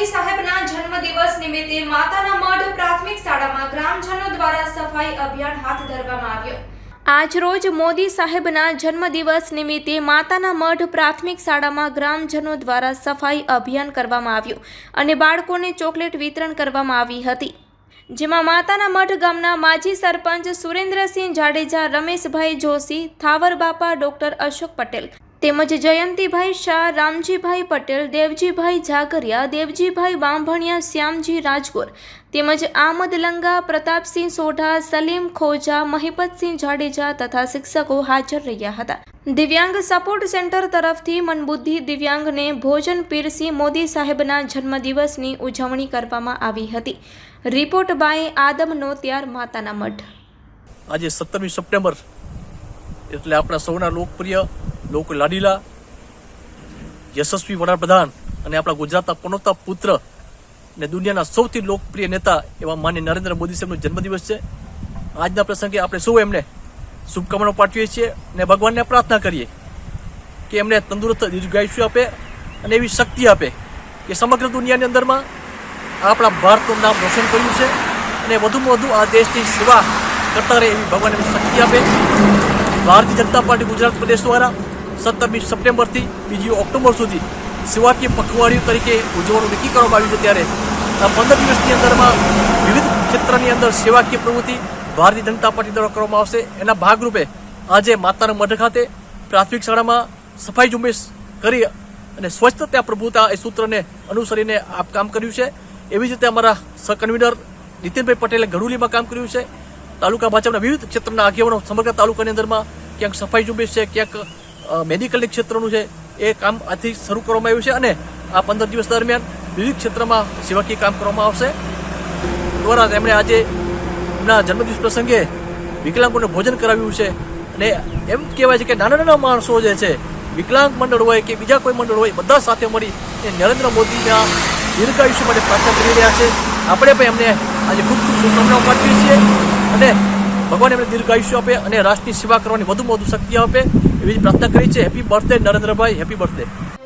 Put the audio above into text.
મોદી સાહેબના જન્મદિવસ નિમિત્તે માતાના મઢ પ્રાથમિક શાળામાં ગ્રામજનો દ્વારા સફાઈ અભિયાન હાથ ધરવામાં આવ્યું. આજરોજ મોદી સાહેબના જન્મદિવસ નિમિત્તે માતાના મઢ પ્રાથમિક શાળામાં ગ્રામજનો દ્વારા સફાઈ અભિયાન કરવામાં આવ્યું અને બાળકોને ચોકલેટ વિતરણ કરવામાં આવી હતી. જેમાં માતાના મઠ ગામના માજી સરપંચ સુરેન્દ્રસિંહ જાડેજા, રમેશભાઈ જોશી, થાવરબાપા ડોક્ટર અશોક પટેલ તેમજ જયંતિભાઈ શાહ, રામજીભાઈ પટેલ, દેવજીભાઈ ઝાકરિયા, દેવજીભાઈ બાંભણિયા, શ્યામજી રાજગોર તેમજ આમદ લંગા, પ્રતાપસિંહ સોઢા, સલીમ ખોજા, મહિપતસિંહ જાડેજા તથા શિક્ષકો હાજર રહ્યા હતા. દિવ્યાંગ સપોર્ટ સેન્ટર તરફથી મનબુદ્ધિ દિવ્યાંગને ભોજન પીરસી મોદી સાહેબના જન્મદિવસની ઉજવણી કરવામાં આવી હતી. રિપોર્ટ બાય આદમ નોતિયાર માતાના મઠ આજે સત્તરમી સપ્ટેમ્બર એટલે આપણા સૌના લોકપ્રિય લોક લાડીલા, યશસ્વી વડાપ્રધાન અને આપણા ગુજરાતના પનોતા પુત્ર ને દુનિયાના સૌથી લોકપ્રિય નેતા એવા માન્ય નરેન્દ્ર મોદી સાહેબનો જન્મદિવસ છે. આજના પ્રસંગે આપણે સૌ એમને શુભકામનાઓ પાઠવીએ છીએ અને ભગવાનને પ્રાર્થના કરીએ કે એમને તંદુરસ્ત દીર્ઘાયુષ્ય આપે અને એવી શક્તિ આપે કે સમગ્ર દુનિયાની અંદરમાં આપણા ભારતનું નામ રોશન કર્યું છે અને વધુમાં વધુ આ દેશની સેવા કરતા રહે એવી ભગવાન એમને શક્તિ આપે. ભારતીય જનતા પાર્ટી ગુજરાત પ્રદેશ દ્વારા સત્તરમી સપ્ટેમ્બરથી બીજી ઓક્ટોબર સુધી સેવાકીય પખવાડિયું તરીકે ઉજવવાનું નક્કી કરવામાં આવ્યું છે ત્યારે પંદર દિવસની અંદરમાં વિવિધ ક્ષેત્રની અંદર સેવાકીય પ્રવૃત્તિ ભારતીય જનતા પાર્ટી દ્વારા કરવામાં આવશે. એના ભાગરૂપે આજે માતાના મઢ ખાતે પ્રાથમિક શાળામાં સફાઈ ઝુંબેશ કરી અને સ્વચ્છતા પ્રભુતા એ સૂત્રને અનુસરીને આ કામ કર્યું છે. એવી જ રીતે અમારા સહકન્વીનર નીતિનભાઈ પટેલે ગઢુલીમાં કામ કર્યું છે. તાલુકા ભાજપના વિવિધ ક્ષેત્રના આગેવાનો સમગ્ર તાલુકાની અંદરમાં ક્યાંક સફાઈ ઝુંબેશ છે, ક્યાંક અ, મેડિકલની ક્ષેત્રનું છે એ કામ આથી શરૂ કરવામાં આવ્યું છે અને આ પંદર દિવસ દરમિયાન વિવિધ ક્ષેત્રમાં સેવાકીય કામ કરવામાં આવશે. દ્વારા તેમણે આજે એમના જન્મદિવસ પ્રસંગે વિકલાંગોને ભોજન કરાવ્યું છે અને એમ કહેવાય છે કે નાના નાના માણસો જે છે વિકલાંગ મંડળ હોય કે બીજા કોઈ મંડળ હોય બધા સાથે મળી એ નરેન્દ્ર મોદીના દીર્ઘાયુષ્ય માટે પ્રાર્થના કરી રહ્યા છે. આપણે પણ એમને આજે ખૂબ ખૂબ શુભકામનાઓ પાઠવીએ છીએ અને ભગવાન એમને દીર્ઘાયુષ્ય આપે અને રાષ્ટ્રની સેવા કરવાની વધુમાં વધુ શક્તિ આપે. એવી પ્રાર્થના કરી છે happy birthday Narendrabhai happy birthday